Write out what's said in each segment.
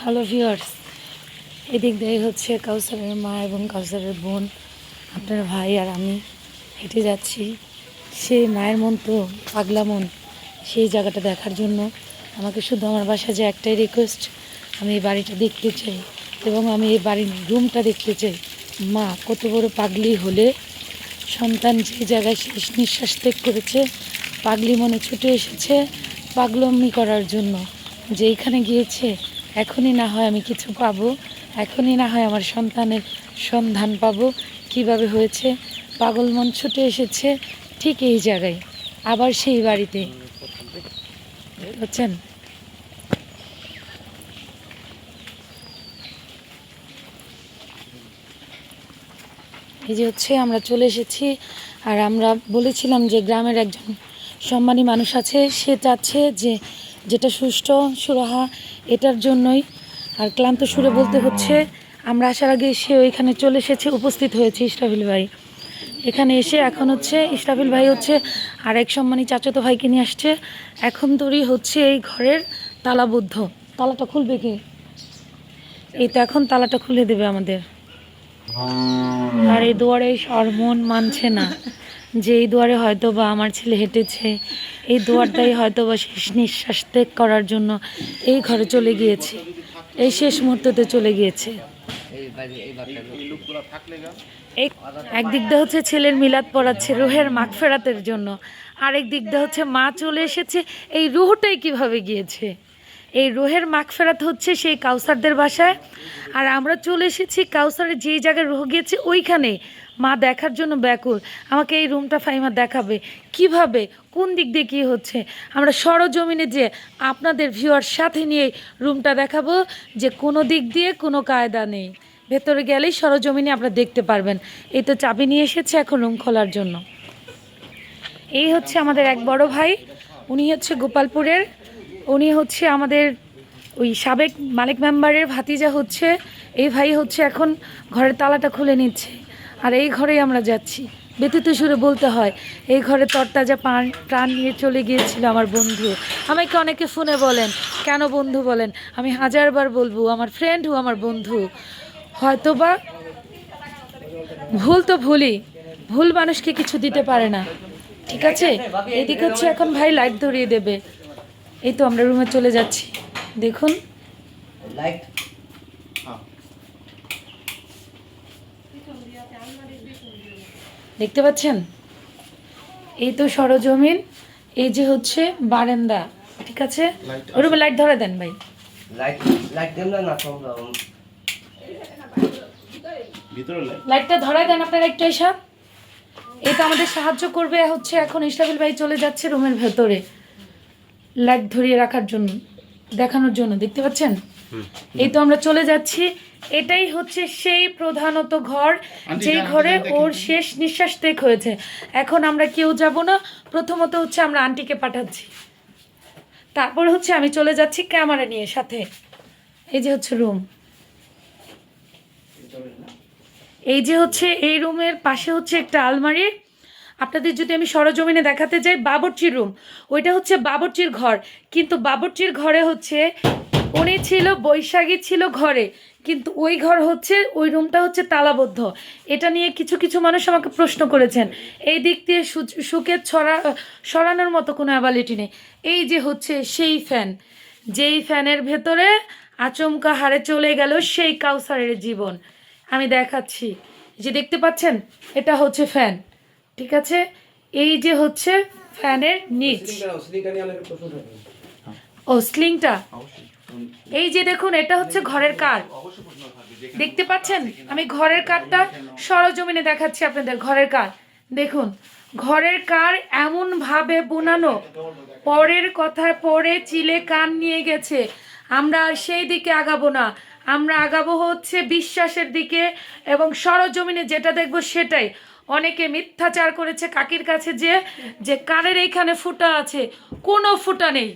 Hello viewers এদিক দিয়ে হচ্ছে কাউসারের মা এবং কাউসারের বোন, আপনার ভাই আর আমি হেঁটে যাচ্ছি। সেই মায়ের মন তো পাগলা মন, সেই জায়গাটা দেখার জন্য। আমাকে শুধু আমার বাসায় যে একটাই রিকোয়েস্ট আমি এই বাড়িটা দেখতে চাই এবং আমি এই বাড়ির রুমটা দেখতে চাই। মা, কত বড় পাগলি হলে সন্তান যে জায়গায় শেষ নিঃশ্বাস ত্যাগ করেছে, পাগলি মনে ছুটে এসেছে পাগলম্মি করার জন্য যে যেইখানে গিয়েছে, এখনই না হয় আমি কিছু পাবো, এখনই না হয় আমার সন্তানের সন্ধান পাবো। কীভাবে হয়েছে? পাগল মন ছুটে এসেছে ঠিক এই জায়গায়, আবার সেই বাড়িতে। বুঝছেন? এই যে হচ্ছে আমরা চলে এসেছি, আর আমরা বলেছিলাম যে গ্রামের একজন সম্মানী মানুষ আছে, সে চাচ্ছে যে যেটা সুষ্ঠু, সুরাহা, এটার জন্যই। আর ক্লান্ত সুরে বলতে হচ্ছে, আমরা আসার আগে সে ওইখানে চলে এসেছে, উপস্থিত হয়েছে ইস্টাফিল ভাই। এখানে এসে এখন হচ্ছে ইস্টাফিল ভাই হচ্ছে আর এক সম্মানী চাচাতো ভাইকে নিয়ে আসছে। এখন তোরই হচ্ছে এই ঘরের তালাবদ্ধ। তালাটা খুলবে কি? এই তো এখন তালাটা খুলে দেবে আমাদের। আর এই দুয়ারে সরমন মানছে না। যে এই দুয়ারে হয়তো বা আমার ছেলে হেঁটেছে, এই দুয়ারটাই হয়তো বা শেষ নিঃশ্বাস ত্যাগ করার জন্য এই ঘরে চলে গিয়েছে, এই শেষ মুহূর্ততে চলে গিয়েছে। এক, একদিক দিয়ে হচ্ছে ছেলের মিলাদ পড়াচ্ছে রুহের মাঠ ফেরাতের জন্য, আরেক দিক দিয়ে হচ্ছে মা চলে এসেছে, এই রুহটাই কীভাবে গিয়েছে? এই রোহের মাখ ফেরাত হচ্ছে সেই কাউসারদের বাসায়, আর আমরা চলে এসেছি কাউসারের যেই জায়গায় রুহ গিয়েছে, ওইখানে মা দেখার জন্য ব্যাকুল। আমাকে এই রুমটা ফাইমা দেখাবে। কীভাবে? কোন দিক দিয়ে কী হচ্ছে? আমরা সরজমিনে যে আপনাদের ভিউয়ার সাথে নিয়ে রুমটা দেখাবো, যে কোনো দিক দিয়ে কোনো কায়দা নেই। ভেতরে গেলেই সরজমিনে আপনারা দেখতে পারবেন। এই তো চাবি নিয়ে এসেছে এখন রুম খোলার জন্য। এই হচ্ছে আমাদের এক বড় ভাই, উনি হচ্ছে গোপালপুরের। উনি হচ্ছে আমাদের ওই সাবেক মালিক মেম্বারের ভাতিজা হচ্ছে। এই ভাই হচ্ছে এখন ঘরের তালাটা খুলে নিচ্ছে। আর এই ঘরেই আমরা যাচ্ছি। ব্যতীত সুরে বলতে হয়, এই ঘরে তরতাজা প্রাণ প্রাণ নিয়ে চলে গিয়েছিল আমার বন্ধু। আমাকে অনেকে ফোনে বলেন, কেন বন্ধু বলেন? আমি হাজারবার বলব, আমার ফ্রেন্ড হু আমার বন্ধু। হয়তোবা ভুল তো ভুলই, ভুল মানুষকে কিছু দিতে পারে না। ঠিক আছে? এদিকে হচ্ছে এখন ভাই লাইট ধরিয়ে দেবে। এই তো আমরা রুমে চলে যাচ্ছি। দেখুন। লাইট দেখতে পাচ্ছেন? এই তো সরজমিন এই যে হচ্ছে বারান্দা ঠিক আছে? ওই রুমে লাইট ধরে দেন ভাই। লাইটটা ধরায় দেন আপনারা একটু এসব এই তো আমাদের সাহায্য করবে হচ্ছে এখন ইসরাফিল ভাই চলে যাচ্ছে রুমের ভেতরে লাইট ধরিয়ে রাখার জন্য দেখানোর জন্য দেখতে পাচ্ছেন? এই তো আমরা চলে যাচ্ছি। এটাই হচ্ছে সেই প্রধানত ঘর যে ঘরে ওর শেষ নিঃশ্বাস ত্যাগ হয়েছে। এখন আমরা কেউ যাব না প্রথমত হচ্ছে আমরা আন্টিকে পাঠাচ্ছি। তারপর হচ্ছে আমি চলে যাচ্ছি ক্যামেরা নিয়ে সাথে। এই যে হচ্ছে রুম। এই যে হচ্ছে এই রুমের পাশে হচ্ছে একটা আলমারি। আপনাদের যদি আমি সরজমিনে দেখাতে যাই বাবরচির রুম। ওইটা হচ্ছে বাবরচির ঘর। কিন্তু বাবরচির ঘরে হচ্ছে উনি ছিল বৈশাখী ছিল ঘরে। কিন্তু ওই ঘর হচ্ছে ওই রুমটা হচ্ছে তালাবদ্ধ। এটা নিয়ে কিছু কিছু মানুষ আমাকে প্রশ্ন করেছেন। এই দিক দিয়ে সুকের ছড়া সরানোর মতো কোনো অ্যাবিলিটি নেই। এই যে হচ্ছে সেই ফ্যান যেই ফ্যানের ভেতরে আচমকা হারে চলে গেল সেই কাউসারের জীবন। আমি দেখাচ্ছি। যে দেখতে পাচ্ছেন এটা হচ্ছে ফ্যান ঠিক আছে? এই যে হচ্ছে ফ্যানের নিচ। ও স্লিংটা এই যে দেখুন, এটা হচ্ছে ঘরের কার দেখতে পাচ্ছেন? আমি ঘরের কারটা সরজমিনে দেখাচ্ছি আপনাদের, ঘরের কার দেখুন, ঘরের কার এমন ভাবে বোনানো। পরের কথায় পরে চিলে কান নিয়ে গেছে। আমরা আর সেই দিকে আগাবো না। আমরা আগাবো হচ্ছে বিশ্বাসের দিকে এবং সরজমিনে যেটা দেখব সেটাই। অনেকে মিথ্যাচার করেছে কাকির কাছে যে যে কারের এইখানে ফুটা আছে। কোনো ফুটা নেই।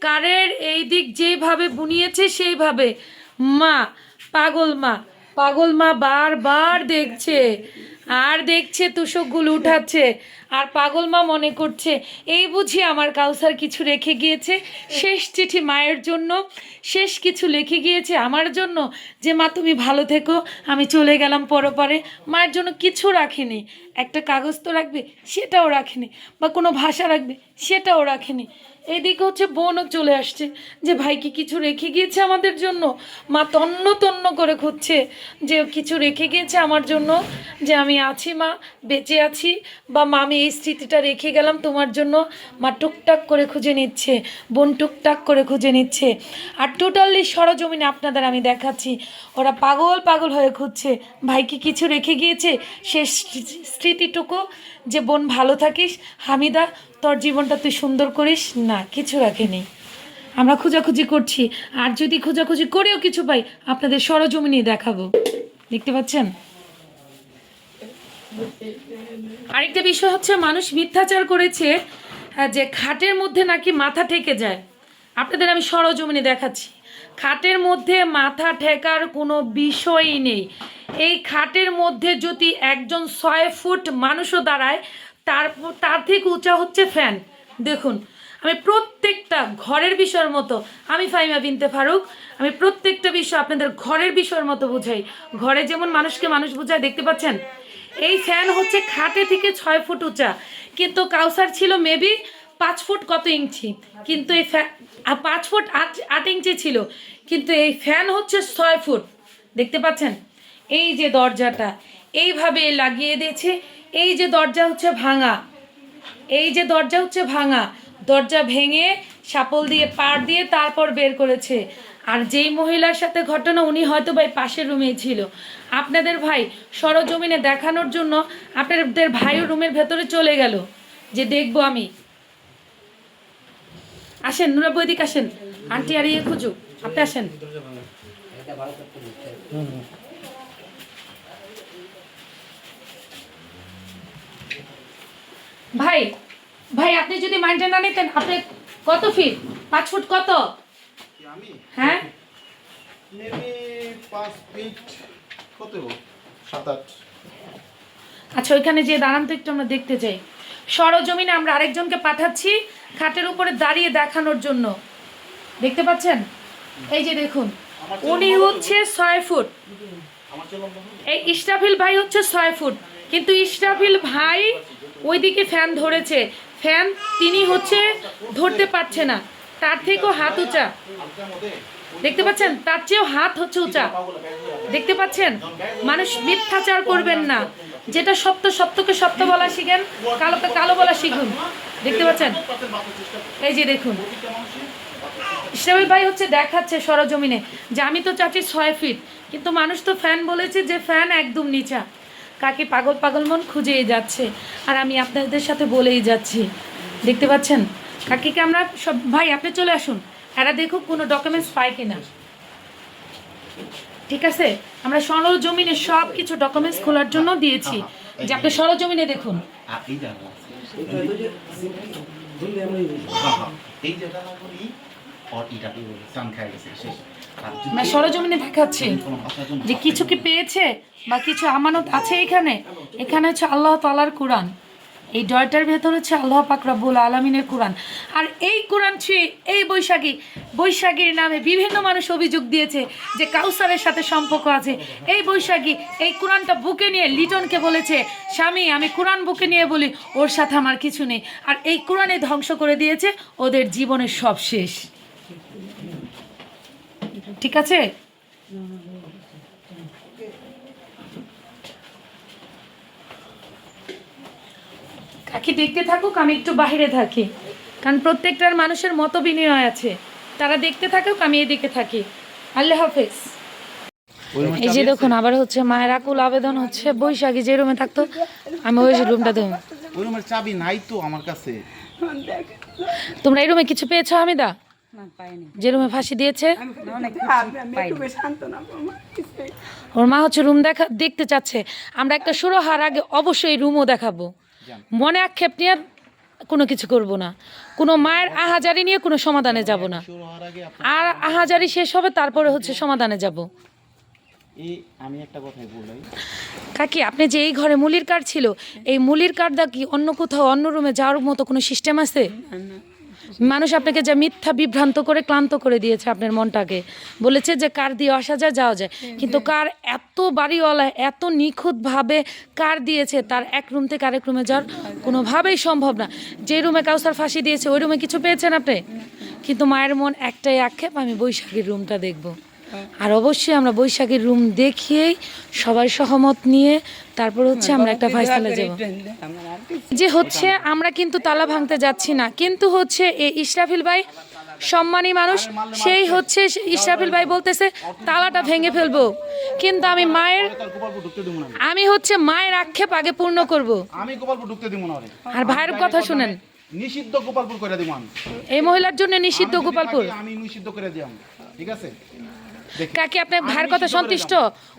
কারের এই দিক যেভাবে বুনিয়েছে সেইভাবে। মা, পাগল মা পাগল মা বারবার দেখছে। আর দেখছে, তুষকগুলো উঠাচ্ছে। আর পাগল মা মনে করছে, এই বুঝি আমার কাউসার কিছু রেখে গিয়েছে? শেষ চিঠি মায়ের জন্য, শেষ কিছু লিখে গিয়েছে আমার জন্য? যে মা, তুমি ভালো থেকো, আমি চলে গেলাম পরপরে। মায়ের জন্য কিছু রাখিনি। একটা কাগজ তো রাখবে, সেটাও রাখেনি। বা কোনো ভাষা রাখবে, সেটাও রাখেনি। এদিকে হচ্ছে বোনও চলে আসছে যে ভাই কি কিছু রেখে গিয়েছে আমাদের জন্য। মা তন্ন তন্ন করে খুঁজছে যে কিছু রেখে গিয়েছে আমার জন্য, যে আমি আছি মা, বেঁচে আছি, বা মা আমি এই স্মৃতিটা রেখে গেলাম তোমার জন্য। মা টুকটাক করে খুঁজে নিচ্ছে, বোন টুকটাক করে খুঁজে নিচ্ছে। আর টোটালি সরজমিনে আপনাদের আমি দেখাচ্ছি, ওরা পাগল পাগল হয়ে খুঁজছে ভাই কি কিছু রেখে গিয়েছে সে স্মৃতিটুকু, যে বোন ভালো থাকিস, হামিদা তোর জীবনটা তুই সুন্দর করিস? না, কিছু রাখেনি। আমরা খোঁজাখুঁজি করছি। আর যদি খোঁজাখুঁজি করেও কিছু পাই, আপনাদের সরজমিনে দেখাবো। দেখতে পাচ্ছেন? আরেকটা বিষয় হচ্ছে, মানুষ মিথ্যাচার করেছে যে খাটের মধ্যে নাকি মাথা ঠেকে যায়। আপনাদের আমি সরজমিনে দেখাচ্ছি। খাটের মধ্যে মাথা ঠেকার কোনো বিষয়ই নেই। এই খাটের মধ্যে যদি একজন ছয় ফুট মানুষও দাঁড়ায় তার তার থেকে উঁচা হচ্ছে ফ্যান। দেখুন, আমি প্রত্যেকটা ঘরের বিষয়ের মতো, আমি ফাইমা বিনতে ফারুক, আমি প্রত্যেকটা বিষয় আপনাদের ঘরের বিষয়ের মতো বুঝাই। ঘরে যেমন মানুষকে মানুষ বুঝায়, দেখতে পাচ্ছেন? এই ফ্যান হচ্ছে খাটে থেকে ছয় ফুট উঁচা। কিন্তু কাউসার ছিল মেবি পাঁচ ফুট কত ইঞ্চি? কিন্তু এই ফ্যান পাঁচ ফুট আট আট ইঞ্চি ছিল। কিন্তু এই ফ্যান হচ্ছে ছয় ফুট। দেখতে পাচ্ছেন? এই যে দরজাটা এইভাবে লাগিয়ে দিয়েছে। এই যে দরজা হচ্ছে ভাঙা। এই যে দরজা হচ্ছে ভাঙা। দরজা ভেঙে সাপল দিয়ে পাড় দিয়ে তারপর বের করেছে। আর যেই মহিলার সাথে ঘটনা উনি হয়তো ভাই পাশের রুমেই ছিল। আপনাদের ভাই সরজমিনে দেখানোর জন্য আপনাদের ভাইও রুমের ভেতরে চলে গেল। যে দেখব আমি। আসেন নুরা বৈদিক আসেন। আন্টি আর ইয়ে খুঁজুক। আপনি আসেন এটা ভালো করতে দিচ্ছে ভাই ভাই আপনি যদি মাইন্ডটা না নিতেন আপনি কত ফিট পাঁচ ফুট কত? আমি? হ্যাঁ? আচ্ছা ওইখানে যে দাঁড়ান তো একটু আমরা দেখতে চাই সরজমিনে আমরা আরেকজনকে পাঠাচ্ছি খাটের উপরে দাঁড়িয়ে দেখানোর জন্য। দেখতে পাচ্ছেন? এই যে দেখুন উনি হচ্ছে ছয় ফুট? এই ইস্টাফিল ভাই হচ্ছে ছয় ফুট কিন্তু ইস্টাফিল ভাই ওইদিকে ফ্যান ধরেছে। ফ্যান তিনি হচ্ছে ধরতে পারছে না। তার থেকেও হাত উঁচা। দেখতে পাচ্ছেন? তার চেয়েও হাত হচ্ছে উঁচা। দেখতে পাচ্ছেন? মানুষ মিথ্যাচার করবেন না। যেটা সত্য সত্যকে সত্য বলা শিখেন, কালোকে কালো বলা শিখুন। দেখতে পাচ্ছেন। এই যে দেখুন। মানুষই ভাই হচ্ছে দেখাচ্ছে সরজমিনে যে, আমি তো চাচ্ছি ছয় ফিট। কিন্তু মানুষ তো ফ্যান বলেছে যে, ফ্যান একদম নিচা। কাকে পাগল পাগল মন খুঁজেই যাচ্ছে। আর আমি আপনাদের সাথে বলেই যাচ্ছি। দেখতে পাচ্ছেন? কাকিকে আমরা সব ভাই, আপনি চলে আসুন। এরা দেখুক কোনো ডকুমেন্টস পায় কিনা। ঠিক আছে? আমরা সরজমিনে সব কিছু ডকুমেন্টস খোলার জন্য দিয়েছি। যে আপনি সরজমিনে দেখুন। এই দিয়ে গেছে, শেষ। আমরা সরজমিনে দেখাচ্ছি যে কিছু কি পেয়েছে বা কিছু আমানত আছে এখানে? এখানে হচ্ছে আল্লাহ তালার কোরআন। এই ডয়টার ভেতর হচ্ছে আল্লাহ পাক রব্বুল আলমিনের কোরআন। আর এই কোরআন ছুঁয়ে, এই বৈশাখী, বৈশাখীর নামে বিভিন্ন মানুষ অভিযোগ দিয়েছে যে কাউসারের সাথে সম্পর্ক আছে। এই বৈশাখী, এই কোরআনটা বুকে নিয়ে লিটনকে বলেছে, স্বামী, আমি কোরআন বুকে নিয়ে বলি, ওর সাথে আমার কিছু নেই। আর এই কোরআনে ধ্বংস করে দিয়েছে, ওদের জীবনের সব শেষ। ঠিক আছে? কাকি দেখতে থাকুক আমি একটু বাইরে থাকি। কারণ প্রত্যেকটার মানুষের মত বিনিময় আছে। তারা দেখতে থাকুক আমি এদিকে থাকি। আল্লাহ হাফেজ। এই যে দেখুন আবার হচ্ছে মায়ের আকুল আবেদন হচ্ছে। বৈশাখী যে রুমে থাকতো আমি ওই রুমটা দেবো ওই রুমের চাবি নাই তো আমার কাছে। তোমরা এই রুমে কিছু পেয়েছ পাইনি যে রুমে ফাঁসি দিয়েছে? ওর মা হচ্ছে রুম দেখা দেখতে চাচ্ছে। আমরা একটা শুরু হওয়ার আগে অবশ্যই রুমও দেখাবো। মনে আক্ষেপ নিয়ে আর কোনো কিছু করব না। কোনো মায়ের আহাজারি নিয়ে কোনো সমাধানে যাব না। আর আহাজারি শেষ হবে তারপরে হচ্ছে সমাধানে যাব। আমি একটা কথাই বলি। কাকি আপনি যে এই ঘরে মুলির কার্ড ছিল এই মুলির কার্ডটা কি অন্য কোথাও অন্য রুমে যাওয়ার মতো কোনো সিস্টেম আছে? মানুষ আপনাকে যা মিথ্যা বিভ্রান্ত করে ক্লান্ত করে দিয়েছে আপনার মনটাকে। বলেছে যে কার দিয়ে আসা যায় যাওয়া যায়। কিন্তু কার এত বাড়িওয়ালা, এত নিখুঁতভাবে কার দিয়েছে, তার এক রুম থেকে আরেক রুমে যাওয়ার কোনোভাবেই সম্ভব না। যে রুমে কাউসার ফাঁসি দিয়েছে, ওই রুমে কিছু পেয়েছেন আপনি? কিন্তু মায়ের মন একটাই আক্ষেপ, আমি বৈশাখীর রুমটা দেখব। আর অবশ্যই আমরা বৈশাখীর রুম দেখিয়েই সবাই সহমত নিয়ে তারপর হচ্ছে আমরা একটা ফাইসালা যাব। আমার যে হচ্ছে আমরা কিন্তু তালা ভাঙতে যাচ্ছি না কিন্তু হচ্ছে এই ইসরাফিল ভাই সম্মানী মানুষ সেই হচ্ছে ইসরাফিল ভাই বলতেছে তালাটা ভেঙে ফেলব। কিন্তু আমি মায়ের আমি হচ্ছে মায়ের আক্ষেপ আগে পূর্ণ করব। আমি গোপালপুর ঢুকতে দিব না আর ভাইয়ের কথা শুনেন। নিষিদ্ধ গোপালপুর করে দিব আমি। এই মহিলার জন্য নিষিদ্ধ গোপালপুর আমি নিষিদ্ধ করে দিলাম ঠিক আছে? কাকি আপনার ভাইয়ের কথা সন্তুষ্ট?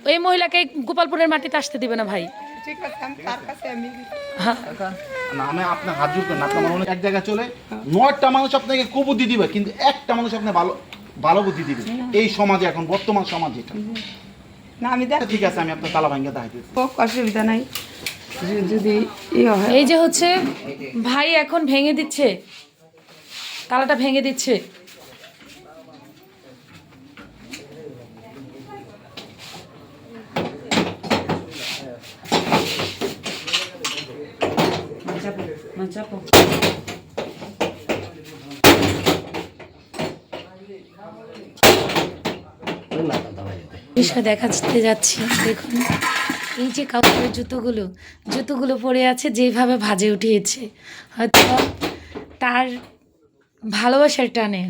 এই মহিলাকে গোপালপুরের মাটিতে আসতে দিবে না ভাই। ঠিক আছে তার কাছে আমি হ্যাঁ। না আমি আপনার হাত জোর করেন আপনার মানুষ এক জায়গায় চলে নয়টা মানুষ আপনাকে কুবুদ্ধি দিবে কিন্তু একটা মানুষ আপনি ভালো ভালো বুদ্ধি দিবে। এই সমাজে এখন বর্তমান সমাজ এটা। না আমি দেখ ঠিক আছে আমি আপনার তালা ভাঙ্গা অসুবিধা নাই। যদি- এই যে হচ্ছে ভাই এখন ভেঙে দিচ্ছে। তালাটা ভেঙে দিচ্ছে। চাপো। দেখাতে যাচ্ছি, দেখুন। এই যে কাপড়ের জুতোগুলো জুতোগুলো পরে আছে, যেভাবে ভাজে উঠিয়েছে। হয়তো তার ভালোবাসার টানে,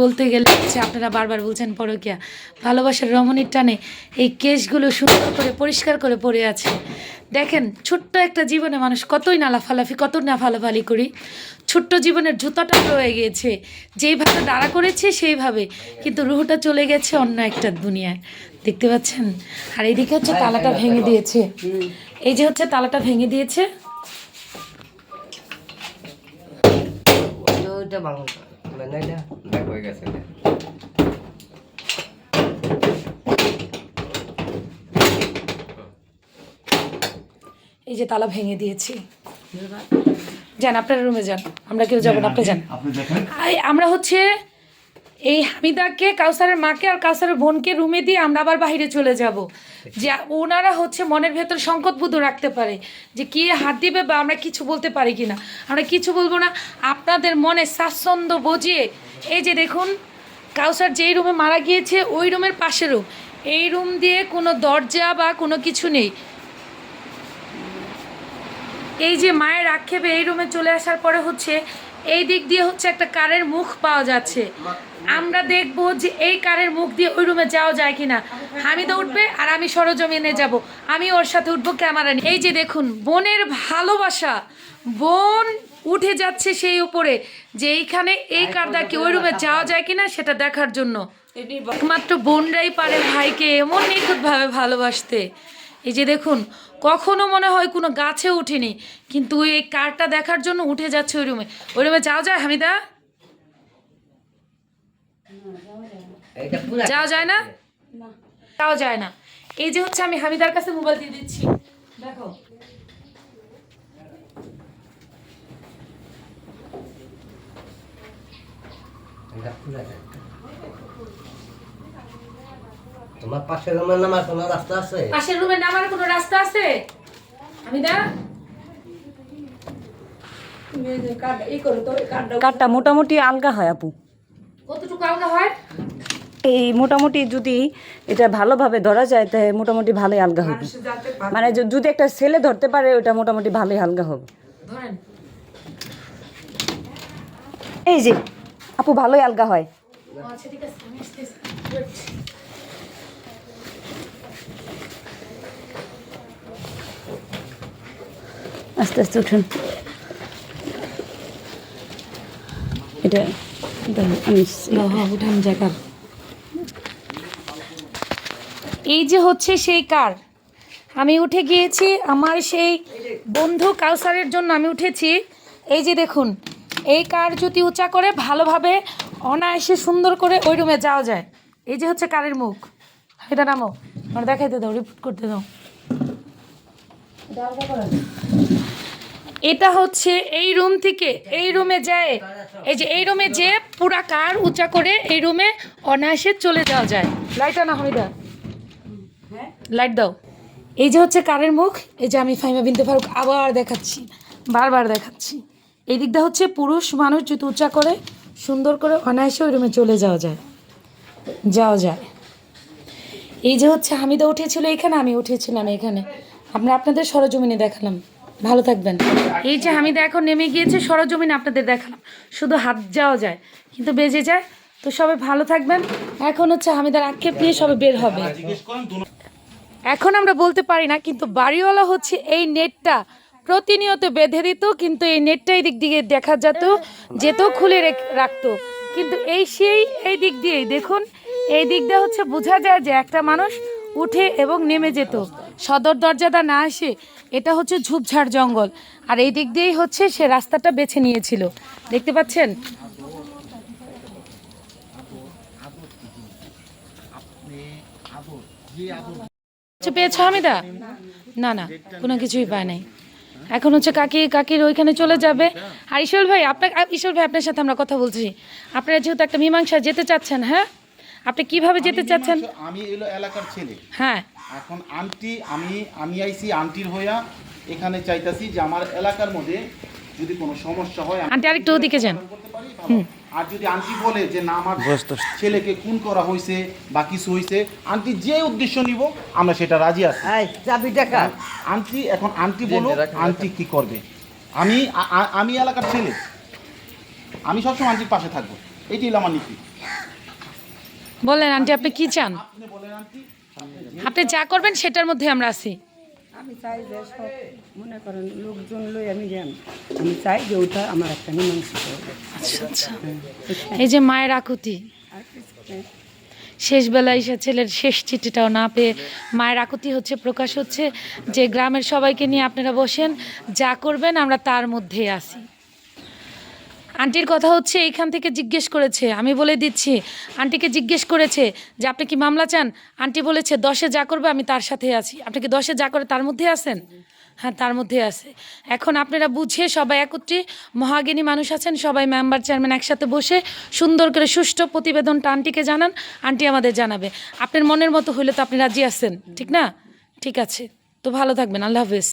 বলতে গেলে হচ্ছে আপনারা বারবার বলছেন পরকিয়া, ভালোবাসার রমণীর টানে এই কেসগুলো সুন্দর করে, পরিষ্কার করে পড়ে আছে। দেখেন, ছোট্ট একটা জীবনে মানুষ কতই না লাফালাফি, কত না ফালাফালি করি। ছোট্ট জীবনের জুতাটা রয়ে গিয়েছে যেইভাবে দাঁড়া করেছে সেইভাবে, কিন্তু রুহটা চলে গেছে অন্য একটা দুনিয়ায়। দেখতে পাচ্ছেন? আর এইদিকে হচ্ছে তালাটা ভেঙে দিয়েছে। এই যে হচ্ছে তালাটা ভেঙে দিয়েছে। ওইটা মানে এটা ব্যাক হয়ে গেছে। এই যে তালা ভেঙে দিয়েছি। যান আপনার রুমে যান। আমরা কেউ যাব না আপনি যান। আপনি আই আমরা হচ্ছে এই হামিদাকে, কাউসারের মাকে আর কাউসারের বোনকে রুমে দিয়ে আমরা আবার বাইরে চলে যাব। যে ওনারা হচ্ছে মনের ভেতর সংকট বুধ রাখতে পারে যে কি হাত দিবে বা আমরা কিছু বলতে পারি কি না আমরা কিছু বলব না, আপনাদের মনে স্বাচ্ছন্দ্য বুঝিয়ে এই যে দেখুন, কাউসার যেই রুমে মারা গিয়েছে, ওই রুমের পাশে রুম। এই রুম দিয়ে কোনো দরজা বা কোনো কিছু নেই। এই যে মায়ের আক্ষেপে এই রুমে চলে আসার পরে হচ্ছে, এই দিক দিয়ে হচ্ছে একটা কারের মুখ পাওয়া যাচ্ছে। আমরা দেখব যে এই কারের মুখ দিয়ে ওই রুমে যাওয়া যায় কিনা। হামিদা উঠবে আর আমি সরজমিনে যাব। আমি ওর সাথে উঠবো ক্যামেরা নিয়ে। এই যে দেখুন, বোনের ভালোবাসা। বোন উঠে যাচ্ছে সেই উপরে যে এইখানে এই কারদা কি ওই রুমে যাওয়া যায় কিনা সেটা দেখার জন্য। একমাত্র বোনরাই পারে ভাইকে এমন নিখুঁতভাবে ভালোবাসতে। এই যে দেখুন, কখনো মনে হয় কোনো গাছে উঠেনি, কিন্তু এই কারটা দেখার জন্য উঠে যাচ্ছে ওই রুমে। ওই রুমে যাওয়া যায় হামিদা এটা পুরা যাওয়া যায় না? যাওয়া যায় না। এই যে হচ্ছে আমি হামিদার কাছে মোবাইল দিয়ে দিচ্ছি। দেখো। এটা পুরা যায়। তোমার পাশে রুমের নামার কোনো রাস্তা আছে? পাশের রুমে নামার কোনো রাস্তা আছে? হামিদা? কাঠটা মোটামুটি আলগা হয় আপু। কতটুকু আলগা হয়? এই মোটামুটি যদি এটা ভালোভাবে ধরা যায় তাহলে মোটামুটি ভালোই আলগা হবে। মানে যদি একটা ছেলে ধরতে পারে ওটা মোটামুটি ভালোই আলগা হবে। এই যে আপু ভালোই আলগা হয়। আচ্ছা। আস্তে আস্তে উঠুন। এটা আমি জায়গা। এই যে হচ্ছে সেই কার? আমি উঠে গিয়েছি, আমার সেই বন্ধু কাউসারের জন্য আমি উঠেছি। এই যে দেখুন, এই কার যদি উঁচা করে ভালোভাবে অনায়াসে সুন্দর করে ওই রুমে যাওয়া যায়। এই যে হচ্ছে কারের মুখ। এটা নামো আমার দেখাইতে দাও রিপোর্ট করতে দাও। এটা হচ্ছে এই রুম থেকে এই রুমে যায়। এই যে এই রুমে যে পুরা কার উঁচা করে এই রুমে অনায়াসে চলে যাওয়া যায়। লাইট আনা হমিদা লাইট দাও। এই যে হচ্ছে কারের মুখ, এই যে আমি ফাইমা বিনতে ফারুক আবার দেখাচ্ছি, বারবার দেখাচ্ছি। এই দিকটা হচ্ছে পুরুষ মানুষ জুতো উঁচা করে, সুন্দর করে অনায়াসে ওই রুমে চলে যাওয়া যায়। যাওয়া যায়। এই যে হচ্ছে হামিদা উঠেছিল এখানে, আমি উঠেছিলাম এখানে। আমরা আপনাদের সরজমিনে দেখালাম। ভালো থাকবেন। এই যে হামিদা এখন নেমে গিয়েছে, সরজমিনে আপনাদের দেখালাম। শুধু হাত যাওয়া যায়, কিন্তু বেজে যায়। তো সবাই ভালো থাকবেন। এখন হচ্ছে হামিদার আক্ষেপ নিয়ে সবাই বের হবে। এখন আমরা বলতে পারি না, কিন্তু বাড়িওয়ালা হচ্ছে এই নেটটা। প্রতিনিয়ত বেঁধে দিত, কিন্তু এই নেটটা এই দিক দিয়ে দেখা যেত যেত খুলে রেখ- রাখতো। কিন্তু এই সেই, এই দিক দিয়েই, দেখুন, এই দিকটা হচ্ছে বোঝা যায় যে একটা মানুষ উঠে এবং নেমে যেত। সদর দরজাটা না আসে, এটা হচ্ছে ঝুপঝাড় জঙ্গল। আর এই দিক দিয়েই হচ্ছে সে রাস্তাটা বেছে নিয়েছিল। দেখতে পাচ্ছেন? কিছু পেয়েছ হামিদা? না না কোনো কিছুই পায় নাই। এখন হচ্ছে কাকি কাকির ওইখানে চলে যাবে। আর ঈশ্বর ভাই আপনার ঈশ্বর ভাই আপনার সাথে আমরা কথা বলছি। আপনারা যেহেতু একটা মীমাংসা যেতে চাচ্ছেন হ্যাঁ? আপনি কীভাবে যেতে চাচ্ছেন? আমি এলো এলাকার ছেলে। হ্যাঁ। এখন আন্টি আমি আমি আইছি আন্টির হইয়া এখানে চাইতাছি যে আমার এলাকার মধ্যে যদি কোনো সমস্যা হয় আন্টি আরেকটু ওদিকে যান। ভালো। আর যদি আন্টি বলে যে না আমার ছেলেকে খুন করা হয়েছে বা কিছু হয়েছে আন্টি যে উদ্দেশ্য নিব আমরা সেটা রাজি আছি। এই চাবি টাকা আন্টি এখন আন্টি বলো আন্টি কি করবে? আমি আমি এলাকার ছেলে। আমি সবসময় আন্টির পাশে থাকব। এটি হলো আমার নীতি। বলেন আন্টি আপনি কি চান? বলেন আন্টি। আপনি যা করবেন সেটার মধ্যে আমরা আছি। আমি চাই যে সব মনে করেন লোকজন লই আমি যান। আমি চাই যে ওটা আমার একটা মীমাংসা করবে আচ্ছা আচ্ছা। এই যে মায়ের আকুতি। শেষ বেলায় সে ছেলের শেষ চিঠিটাও না পেয়ে মায়ের আকুতি হচ্ছে প্রকাশ হচ্ছে যে গ্রামের সবাইকে নিয়ে আপনারা বসেন যা করবেন আমরা তার মধ্যেই আসি আন্টির কথা হচ্ছে এইখান থেকে জিজ্ঞেস করেছে। আমি বলে দিচ্ছি, আন্টিকে জিজ্ঞেস করেছে যে, আপনি কি মামলা চান? আন্টি বলেছে, দশে যা করবে আমি তার সাথে আছি। আপনি কি দশে যা করে তার মধ্যে আছেন? হ্যাঁ তার মধ্যে আছে। এখন আপনারা বুঝে সবাই একত্রে মহাগিনী মানুষ আছেন, সবাই মেম্বার চেয়ারম্যান একসাথে বসে সুন্দর করে সুষ্ঠু প্রতিবেদনটা আন্টিকে জানান, আন্টি আমাদের জানাবে। আপনার মনের মতো হইলে তো আপনি রাজি আছেন, ঠিক না? ঠিক আছে। তো ভালো থাকবেন, আল্লাহ হাফেজ।